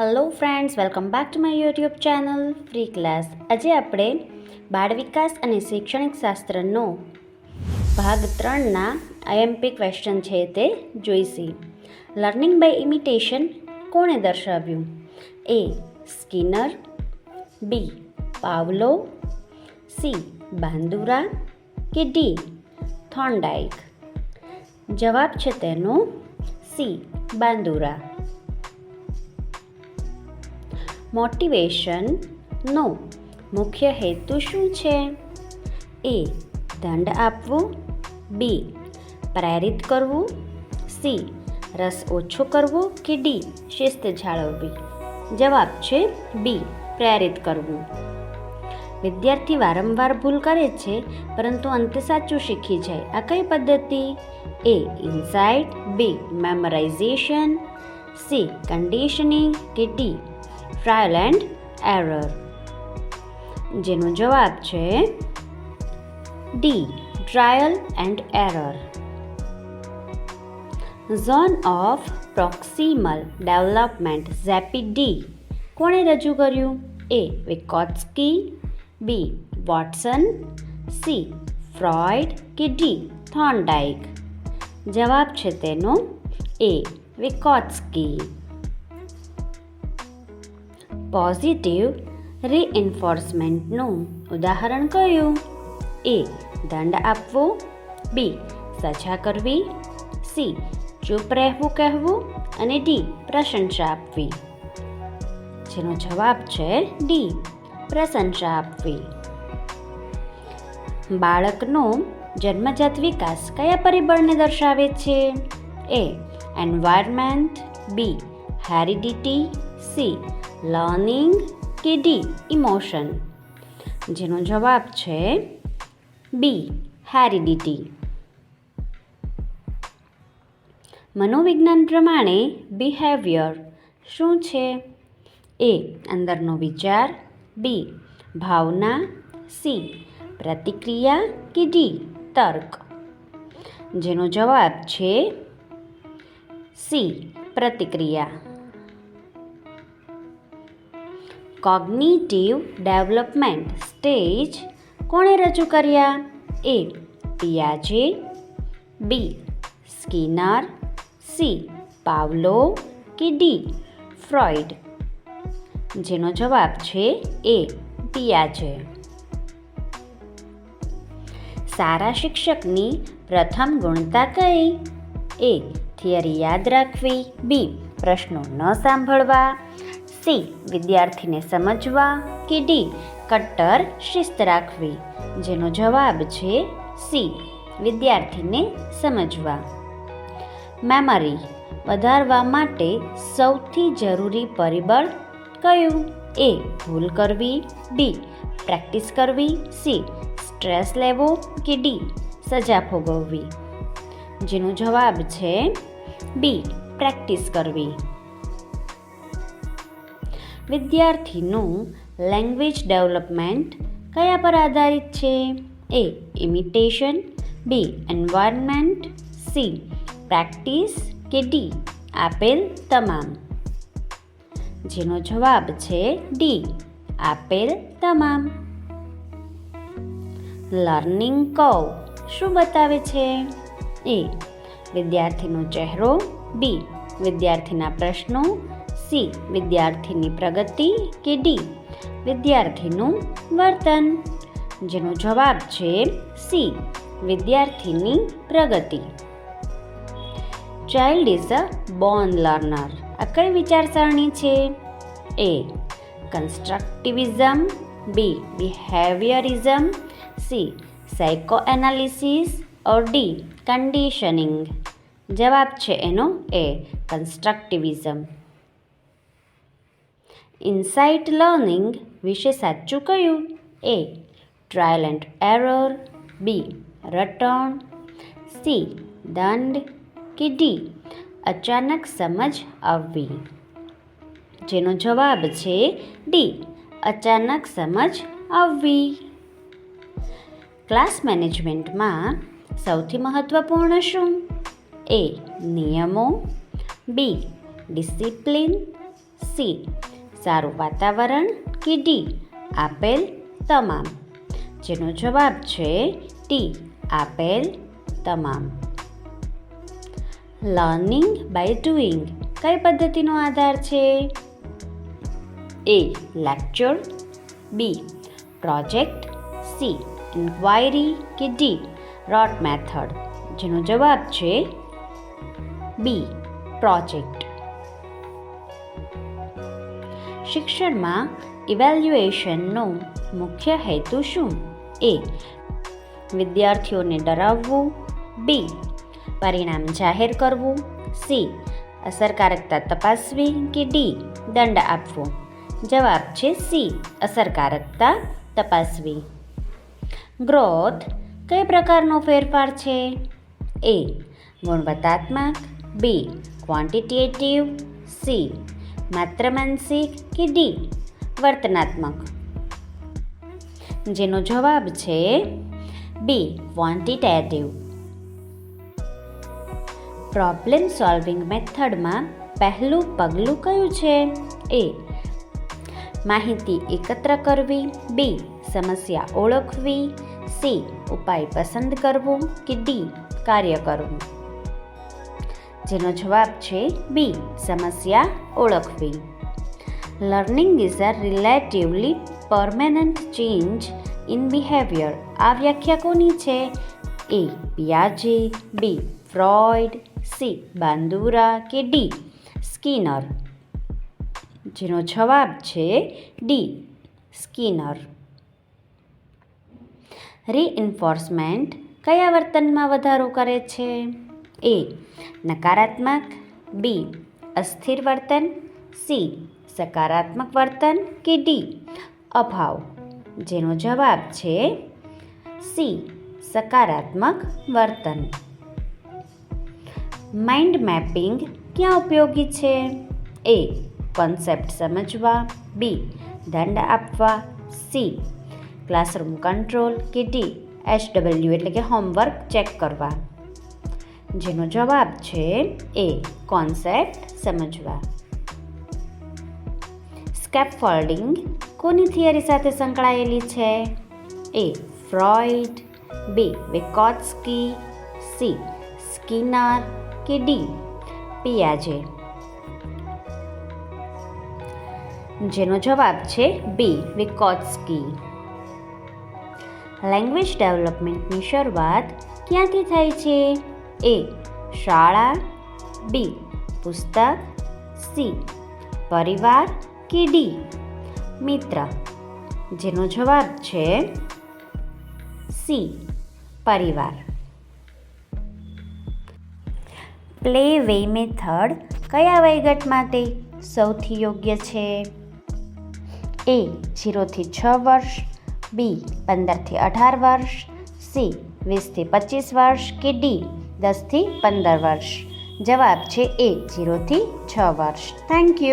Hello friends welcome back to my YouTube channel free class આજે આપણે બાળ વિકાસ અને શૈક્ષણિક શાસ્ત્રનો ભાગ ત્રણના આઈએમપી ક્વેશ્ચન છે તે જોઈશી. લર્નિંગ બાય ઇમિટેશન કોણે દર્શાવ્યું? A Skinner B Pavlov C Bandura કે ડી થોન્ડાઇક જવાબ છે તેનો સી બાંદુરા મોટિવેશનનો મુખ્ય હેતુ શું છે? એ. દંડ આપવું. બી. પ્રેરિત કરવું. સી. રસ ઓછો કરવો કે ડી. શિસ્ત જાળવવી? જવાબ છે બી. પ્રેરિત કરવું. વિદ્યાર્થી વારંવાર ભૂલ કરે છે, પરંતુ અંતે સાચું શીખી જાય. આ કઈ પદ્ધતિ? A. Insight B. Memorization C. Conditioning કે ડી. ટ્રાયલ એન્ડ એરર જેનો જવાબ છે D trial and error zone of proximal development ZPD કોણે રજૂ કર્યું? A Vygotsky B Watson C Freud કે ડી થોન્ડાઇક જવાબ છે તેનો એ વિકોટ્સ્કી પોઝિટિવ રીએન્ફોર્સમેન્ટનું ઉદાહરણ કયું એ દંડ આપવો, બી સજા કરવી, સી ચૂપ રહેવું કહેવું અને ડી પ્રશંસા આપવી. જેનો જવાબ છે ડી પ્રશંસા આપવી. બાળકનો જન્મજાત વિકાસ કયા પરિબળને દર્શાવે છે? A environment B heredity C learning કે ડી, ઇમોશન? જેનો જવાબ છે બી, હેરિડિટી. મનોવિજ્ઞાન પ્રમાણે બિહેવિયર શું છે? એ, અંદરનો વિચાર. બી, ભાવના. સી, પ્રતિક્રિયા કે ડી, તર્ક. જેનો જવાબ છે સી, પ્રતિક્રિયા. કોગ્નિટિવ ડેવલપમેન્ટ સ્ટેજ કોણે રજૂ કર્યા? એ પિયાજે, બી સ્કિનર, સી પાવલો કે ડી ફ્રોઇડ જેનો જવાબ છે એ પિયાજે. સારા શિક્ષકની પ્રથમ ગુણતા કઈ? એ થિયરી યાદ રાખવી, બી પ્રશ્નો ન સાંભળવા સી, વિદ્યાર્થીને સમજવા. કે ડી, કટ્ટર શિસ્ત રાખવી, જેનો જવાબ છે સી, વિદ્યાર્થીને સમજવા. મેમરી, વધારવા માટે સૌથી જરૂરી પરિબળ કયું? એ, ભૂલ કરવી. ડી પ્રેક્ટિસ કરવી. સી, સ્ટ્રેસ લેવો કે ડી, સજા ભોગવવી. જેનો જવાબ છે બી, પ્રેક્ટિસ કરવી. વિદ્યાર્થીનું લેંગ્વેજ ડેવલપમેન્ટ કયા પર આધારિત છે? A imitation B environment C practice કે ડી આપેલ તમામ. જેનો જવાબ છે ડી આપેલ તમામ. લર્નિંગ કવ શું બતાવે છે? એ વિદ્યાર્થીનો ચહેરો. બી વિદ્યાર્થીના પ્રશ્નો. સી, વિદ્યાર્થીની પ્રગતિ કે ડી, વિદ્યાર્થીનું વર્તન? જેનો જવાબ છે સી, વિદ્યાર્થીની પ્રગતિ. Child is a born learner આ કઈ વિચારસરણી છે? A constructivism B behaviourism C psycho analysis or D conditioning જવાબ છે એનો એ કન્સ્ટ્રક્ટિવિઝમ ઇન્સાઇટ લર્નિંગ વિશે સાચું કયું A trial and error B રટણ C દંડ કે ડી અચાનક સમજ આવવી. જેનો જવાબ છે ડી અચાનક સમજ આવવી. ક્લાસ મેનેજમેન્ટમાં સૌથી મહત્ત્વપૂર્ણ શું? એ નિયમો. બી ડિસિપ્લિન સી સારું વાતાવરણ કે ડી આપેલ, તમામ. જેનો જવાબ છે ડી આપેલ, તમામ. લર્નિંગ બાય ડુઈંગ કઈ પદ્ધતિનો આધાર છે? A, lecture. B, project. C, inquiry કે ડી, રોટ મેથડ. જેનો જવાબ છે બી, પ્રોજેક્ટ. શિક્ષણમાં ઇવેલ્યુએશનનો મુખ્ય હેતુ શું? એ. વિદ્યાર્થીઓને ડરાવવું. બી. પરિણામ જાહેર કરવું. સી. અસરકારકતા તપાસવી કે ડી. દંડ આપવો? જવાબ છે સી. અસરકારકતા તપાસવી. ગ્રોથ કઈ પ્રકારનો ફેરફાર છે? એ. ગુણવત્તાત્મક. બી. ક્વોન્ટિટેટિવ. સી. માત્ર માનસિક કે ડી? વર્તનાત્મક. જેનો જવાબ છે બી ક્વોન્ટિટેટિવ પ્રોબ્લેમ સોલ્વિંગ મેથડમાં પહેલું પગલું કયું છે? એ, માહિતી એકત્ર કરવી, બી, સમસ્યા ઓળખવી, સી, ઉપાય પસંદ કરવો કે ડી, કાર્ય કરવું. જેનો જવાબ છે બી, સમસ્યા ઓળખવી. Learning is a relatively permanent change in behaviour આ વ્યાખ્યા કોની છે? એ, પિયાજે, બી, ફ્રોઇડ, સી, બાંદુરા કે ડી, સ્કિનર. જેનો જવાબ છે ડી, સ્કિનર. રીઇન્ફોર્સમેન્ટ કયા વર્તનમાં વધારો કરે છે? એ નકારાત્મક બી અસ્થિર વર્તન સી સકારાત્મક વર્તન કે ડી અભાવ જેનો જવાબ છે સી સકારાત્મક વર્તન માઇન્ડ મેપિંગ ક્યાં ઉપયોગી છે એ કોન્સેપ્ટ સમજવા બી દંડ આપવા સી ક્લાસરૂમ કંટ્રોલ કે ડી એચ ડબલ્યુ એટલે કે હોમવર્ક ચેક કરવા જેનો જવાબ છે એ કોન્સેપ્ટ સમજવા. સ્કેપફોલ્ડિંગ કોની થિયરી સાથે સંકળાયેલી છે? A Freud B Vygotsky C Skinner કે ડી પિયાજે જેનો જવાબ છે બી વિકોટ્સ્કી લેંગ્વેજ ડેવલપમેન્ટની શરૂઆત ક્યાંથી થાય છે? એ શાળા, બી પુસ્તક, સી પરિવાર કે ડી? મિત્ર, જેનો જવાબ છે સી, પરિવાર. પ્લે વે મેથડ કયા વયગટ માટે સૌથી યોગ્ય છે? એ જીરોથી છ વર્ષ, બી પંદરથી અઢાર વર્ષ, સી વીસથી પચીસ વર્ષ કે ડી? દસથી પંદર વર્ષ. જવાબ છે એ જીરોથી છ વર્ષ. Thank you